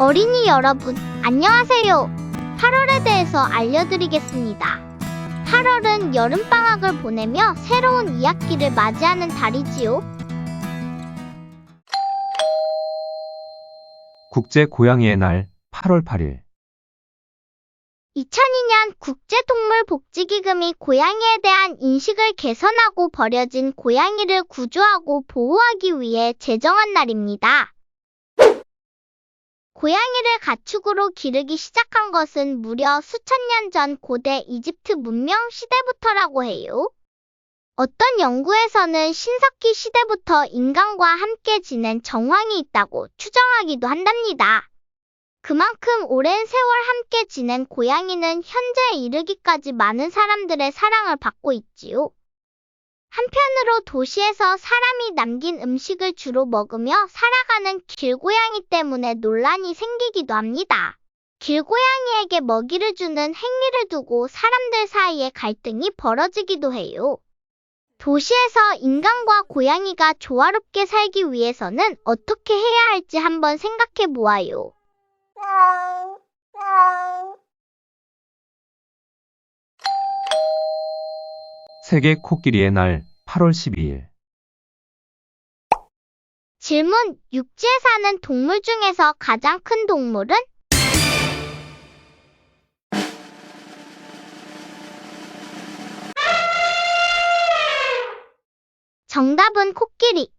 어린이 여러분, 안녕하세요. 8월에 대해서 알려드리겠습니다. 8월은 여름방학을 보내며 새로운 2학기를 맞이하는 달이지요. 국제 고양이의 날 8월 8일 2002년 국제동물복지기금이 고양이에 대한 인식을 개선하고 버려진 고양이를 구조하고 보호하기 위해 제정한 날입니다. 고양이를 가축으로 기르기 시작한 것은 무려 수천 년 전 고대 이집트 문명 시대부터라고 해요. 어떤 연구에서는 신석기 시대부터 인간과 함께 지낸 정황이 있다고 추정하기도 한답니다. 그만큼 오랜 세월 함께 지낸 고양이는 현재에 이르기까지 많은 사람들의 사랑을 받고 있지요. 한편으로 도시에서 사람이 남긴 음식을 주로 먹으며 살아가는 길고양이 때문에 논란이 생기기도 합니다. 길고양이에게 먹이를 주는 행위를 두고 사람들 사이에 갈등이 벌어지기도 해요. 도시에서 인간과 고양이가 조화롭게 살기 위해서는 어떻게 해야 할지 한번 생각해 보아요. 세계 코끼리의 날 8월 12일 질문, 육지에 사는 동물 중에서 가장 큰 동물은? 정답은 코끼리.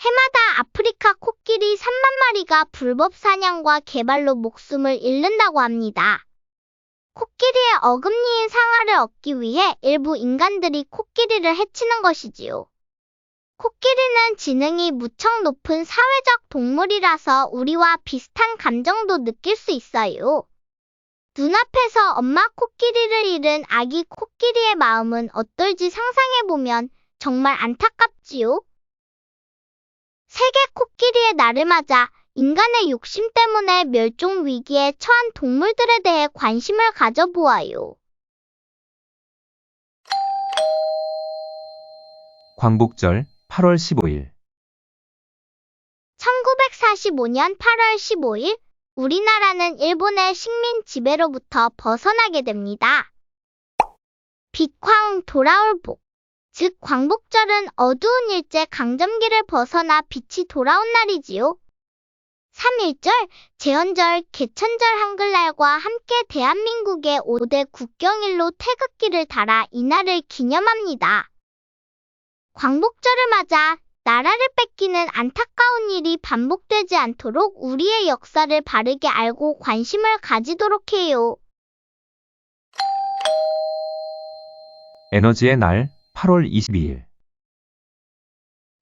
해마다 아프리카 코끼리 3만 마리가 불법 사냥과 개발로 목숨을 잃는다고 합니다. 어금니인 상아를 얻기 위해 일부 인간들이 코끼리를 해치는 것이지요. 코끼리는 지능이 무척 높은 사회적 동물이라서 우리와 비슷한 감정도 느낄 수 있어요. 눈앞에서 엄마 코끼리를 잃은 아기 코끼리의 마음은 어떨지 상상해보면 정말 안타깝지요. 세계 코끼리의 날을 맞아 인간의 욕심 때문에 멸종 위기에 처한 동물들에 대해 관심을 가져보아요. 광복절 8월 15일 1945년 8월 15일 우리나라는 일본의 식민 지배로부터 벗어나게 됩니다. 빛광 돌아올 복. 즉 광복절은 어두운 일제 강점기를 벗어나 빛이 돌아온 날이지요. 3.1절, 제헌절, 개천절 한글날과 함께 대한민국의 5대 국경일로 태극기를 달아 이날을 기념합니다. 광복절을 맞아 나라를 뺏기는 안타까운 일이 반복되지 않도록 우리의 역사를 바르게 알고 관심을 가지도록 해요. 에너지의 날 8월 22일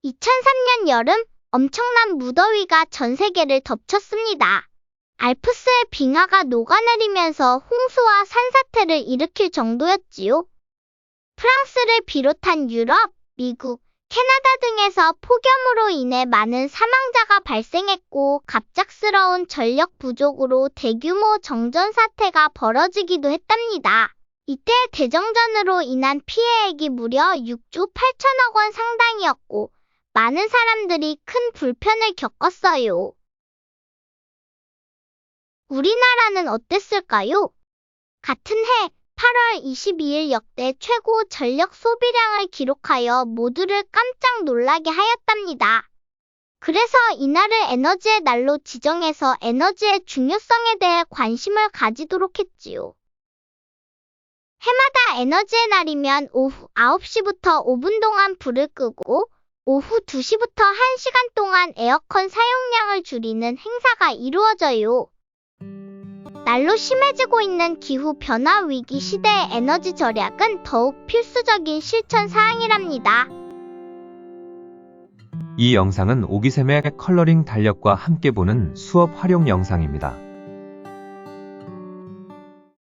2003년 여름 엄청난 무더위가 전 세계를 덮쳤습니다. 알프스의 빙하가 녹아내리면서 홍수와 산사태를 일으킬 정도였지요. 프랑스를 비롯한 유럽, 미국, 캐나다 등에서 폭염으로 인해 많은 사망자가 발생했고 갑작스러운 전력 부족으로 대규모 정전 사태가 벌어지기도 했답니다. 이때 대정전으로 인한 피해액이 무려 6조 8천억 원 상당이었고 많은 사람들이 큰 불편을 겪었어요. 우리나라는 어땠을까요? 같은 해 8월 22일 역대 최고 전력 소비량을 기록하여 모두를 깜짝 놀라게 하였답니다. 그래서 이날을 에너지의 날로 지정해서 에너지의 중요성에 대해 관심을 가지도록 했지요. 해마다 에너지의 날이면 오후 9시부터 5분 동안 불을 끄고 오후 2시부터 1시간 동안 에어컨 사용량을 줄이는 행사가 이루어져요. 날로 심해지고 있는 기후 변화 위기 시대의 에너지 절약은 더욱 필수적인 실천 사항이랍니다. 이 영상은 오기샘의 컬러링 달력과 함께 보는 수업 활용 영상입니다.